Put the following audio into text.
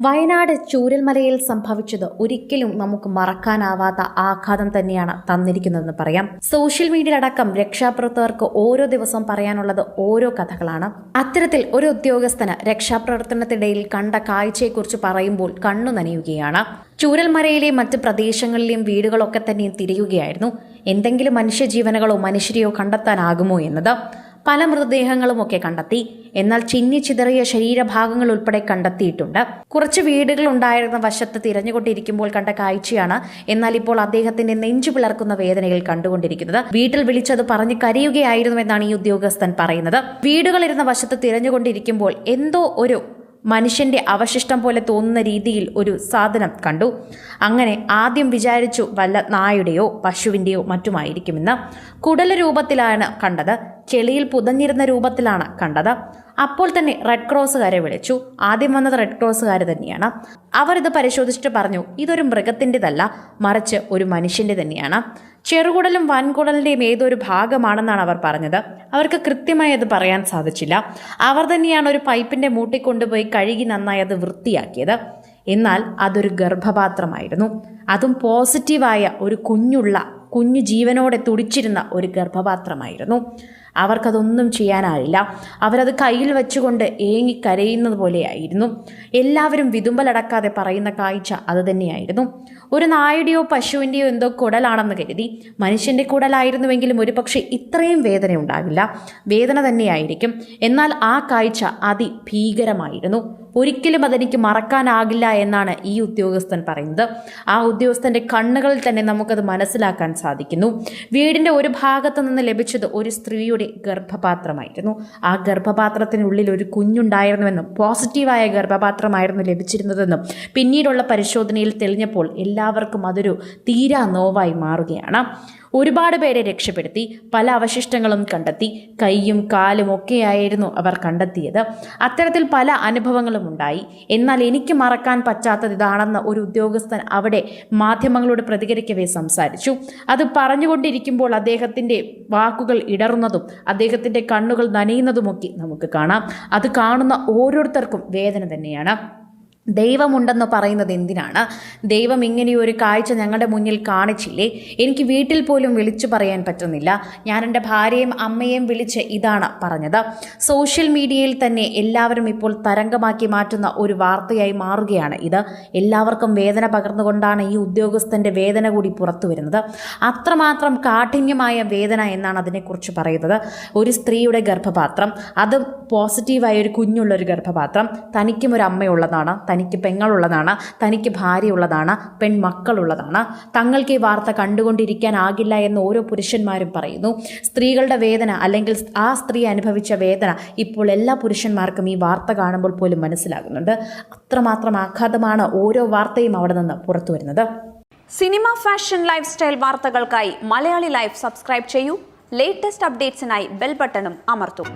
വയനാട് ചൂരൽമലയിൽ സംഭവിച്ചത് ഒരിക്കലും നമുക്ക് മറക്കാനാവാത്ത ആഘാതം തന്നെയാണ് തന്നിരിക്കുന്നതെന്ന് പറയാം. സോഷ്യൽ മീഡിയയിലടക്കം രക്ഷാപ്രവർത്തകർക്ക് ഓരോ ദിവസം പറയാനുള്ളത് ഓരോ കഥകളാണ്. അത്തരത്തിൽ ഒരു ഉദ്യോഗസ്ഥന് രക്ഷാപ്രവർത്തനത്തിനിടയിൽ കണ്ട കാഴ്ചയെക്കുറിച്ച് പറയുമ്പോൾ കണ്ണു നനയുകയാണ്. ചൂരൽമലയിലെ മറ്റ് പ്രദേശങ്ങളിലെയും വീടുകളൊക്കെ തന്നെ തിരയുകയായിരുന്നു. എന്തെങ്കിലും മനുഷ്യജീവനുകളോ മനുഷ്യരെയോ കണ്ടെത്താനാകുമോ എന്നത്? പല മൃതദേഹങ്ങളുമൊക്കെ കണ്ടെത്തി. എന്നാൽ ചിന്നി ചിതറിയ ശരീരഭാഗങ്ങൾ ഉൾപ്പെടെ കണ്ടെത്തിയിട്ടുണ്ട്. കുറച്ച് വീടുകൾ ഉണ്ടായിരുന്ന വശത്ത് തിരഞ്ഞുകൊണ്ടിരിക്കുമ്പോൾ കണ്ട കാഴ്ചയാണ് എന്നാൽ ഇപ്പോൾ അദ്ദേഹത്തിന്റെ നെഞ്ചു പിളർക്കുന്ന വേദനയിൽ കണ്ടുകൊണ്ടിരിക്കുന്നത്. വീട്ടിൽ വിളിച്ചത് പറഞ്ഞ് കരയുകയായിരുന്നുവെന്നാണ് ഈ ഉദ്യോഗസ്ഥൻ പറയുന്നത്. വീടുകളിരുന്ന വശത്ത് തിരഞ്ഞുകൊണ്ടിരിക്കുമ്പോൾ എന്തോ ഒരു മനുഷ്യന്റെ അവശിഷ്ടം പോലെ തോന്നുന്ന രീതിയിൽ ഒരു സാധനം കണ്ടു. അങ്ങനെ ആദ്യം വിചാരിച്ചു വല്ല നായുടെയോ പശുവിന്റെയോ മറ്റുമായിരിക്കുമെന്ന് കുടല രൂപത്തിലാണ് കണ്ടത്. ചെളിയിൽ പുതഞ്ഞിരുന്ന രൂപത്തിലാണ് കണ്ടത്. അപ്പോൾ തന്നെ റെഡ് ക്രോസുകാരെ വിളിച്ചു. ആദ്യം വന്നത് റെഡ് ക്രോസുകാർ തന്നെയാണ്. അവർ ഇത് പരിശോധിച്ചിട്ട് പറഞ്ഞു ഇതൊരു മൃഗത്തിന്റെതല്ല മറിച്ച് ഒരു മനുഷ്യന്റെ തന്നെയാണ്. ചെറുകുടലും വൻകുടലിന്റെയും ഏതൊരു ഭാഗമാണെന്നാണ് അവർ പറഞ്ഞത്. അവർക്ക് കൃത്യമായി അത് പറയാൻ സാധിച്ചില്ല. അവർ തന്നെയാണ് ഒരു പൈപ്പിന്റെ മൂട്ടി കൊണ്ടുപോയി കഴുകി നന്നായി അത് വൃത്തിയാക്കിയത്. എന്നാൽ അതൊരു ഗർഭപാത്രമായിരുന്നു. അതും പോസിറ്റീവായ ഒരു കുഞ്ഞുള്ള കുഞ്ഞു ജീവനോടെ തുടിച്ചിരുന്ന ഒരു ഗർഭപാത്രമായിരുന്നു. അവർക്കതൊന്നും ചെയ്യാനായില്ല. അവരത് കയ്യിൽ വെച്ചുകൊണ്ട് ഏങ്ങി കരയുന്നത് പോലെയായിരുന്നു. എല്ലാവരും വിതുമ്പലടക്കാതെ പറയുന്ന കാഴ്ച അത് തന്നെയായിരുന്നു. ഒരു നായുടെയോ പശുവിന്റെയോ എന്തോ കുടലാണെന്ന് കരുതി. മനുഷ്യന്റെ കുടലായിരുന്നുവെങ്കിലും ഒരു പക്ഷേ ഇത്രയും വേദന ഉണ്ടാകില്ല വേദന തന്നെയായിരിക്കും. എന്നാൽ ആ കാഴ്ച അതിഭീകരമായിരുന്നു. ഒരിക്കലും അതെനിക്ക് മറക്കാനാകില്ല എന്നാണ് ഈ ഉദ്യോഗസ്ഥൻ പറയുന്നത്. ആ ഉദ്യോഗസ്ഥന്റെ കണ്ണുകളിൽ തന്നെ നമുക്കത് മനസ്സിലാക്കാൻ സാധിക്കുന്നു. വീടിന്റെ ഒരു ഭാഗത്തു നിന്ന് ലഭിച്ചത് ഒരു സ്ത്രീയുടെ ഗർഭപാത്രമായിരുന്നു. ആ ഗർഭപാത്രത്തിനുള്ളിൽ ഒരു കുഞ്ഞുണ്ടായിരുന്നുവെന്നും പോസിറ്റീവായ ഗർഭപാത്രമായിരുന്നു ലഭിച്ചിരുന്നതെന്നും പിന്നീടുള്ള പരിശോധനയിൽ തെളിഞ്ഞപ്പോൾ എല്ലാവർക്കും അതൊരു തീരാ നോവായി മാറുകയാണ്. ഒരുപാട് പേരെ രക്ഷപ്പെടുത്തി പല അവശിഷ്ടങ്ങളും കണ്ടെത്തി കൈയും കാലും ഒക്കെയായിരുന്നു അവർ കണ്ടെത്തിയത്. അത്തരത്തിൽ പല അനുഭവങ്ങളും ഉണ്ടായി. എന്നാൽ എനിക്ക് മറക്കാൻ പറ്റാത്തത് ഇതാണെന്ന് ഒരു ഉദ്യോഗസ്ഥൻ അവിടെ മാധ്യമങ്ങളോട് പ്രതികരിക്കവേ സംസാരിച്ചു. അത് പറഞ്ഞുകൊണ്ടിരിക്കുമ്പോൾ അദ്ദേഹത്തിന്റെ വാക്കുകൾ ഇടറുന്നതും അദ്ദേഹത്തിന്റെ കണ്ണുകൾ നനയുന്നതുമൊക്കെ നമുക്ക് കാണാം. അത് കാണുന്ന ഓരോരുത്തർക്കും വേദന തന്നെയാണ്. ദൈവമുണ്ടെന്ന് പറയുന്നത് എന്തിനാണ്? ദൈവം ഇങ്ങനെയൊരു കാഴ്ച ഞങ്ങളുടെ മുന്നിൽ കാണിച്ചില്ലേ? എനിക്ക് വീട്ടിൽ പോലും വിളിച്ചു പറയാൻ പറ്റുന്നില്ല. ഞാൻ എന്റെ ഭാര്യയും അമ്മയെയും വിളിച്ച് ഇതാണ് പറഞ്ഞത്. സോഷ്യൽ മീഡിയയിൽ തന്നെ എല്ലാവരും ഇപ്പോൾ തരംഗമാക്കി മാറ്റുന്ന ഒരു വാർത്തയായി മാറുകയാണ് ഇത്. എല്ലാവർക്കും വേദന പകർന്നുകൊണ്ടാണ് ഈ ഉദ്യോഗസ്ഥന്റെ വേദന കൂടി പുറത്തു വരുന്നത്. അത്രമാത്രം കാഠിന്യമായ വേദന എന്നാണ് അതിനെക്കുറിച്ച് പറയുന്നത്. ഒരു സ്ത്രീയുടെ ഗർഭപാത്രം അത് പോസിറ്റീവായ ഒരു കുഞ്ഞുള്ളൊരു ഗർഭപാത്രം തനിക്കും ഒരു അമ്മയുള്ളതാണ്. തനിക്ക് പെങ്ങളുള്ളതാണ് തനിക്ക് ഭാര്യയുള്ളതാണ് പെൺമക്കളുള്ളതാണ്. തങ്ങൾക്ക് ഈ വാർത്ത കണ്ടുകൊണ്ടിരിക്കാനാകില്ല എന്ന് ഓരോ പുരുഷന്മാരും പറയുന്നു. സ്ത്രീകളുടെ വേദന അല്ലെങ്കിൽ ആ സ്ത്രീ അനുഭവിച്ച വേദന ഇപ്പോൾ എല്ലാ പുരുഷന്മാർക്കും ഈ വാർത്ത കാണുമ്പോൾ പോലും മനസ്സിലാകുന്നുണ്ട്. അത്രമാത്രം ആഘാതമാണ് ഓരോ വാർത്തയും അവിടെ നിന്ന് പുറത്തു വരുന്നത്. സിനിമ ഫാഷൻ ലൈഫ് സ്റ്റൈൽ വാർത്തകൾക്കായി മലയാളി ലൈഫ് സബ്സ്ക്രൈബ് ചെയ്യൂ. ലേറ്റസ്റ്റ് അപ്ഡേറ്റ്സിനായി ബെൽ ബട്ടണും അമർത്തും.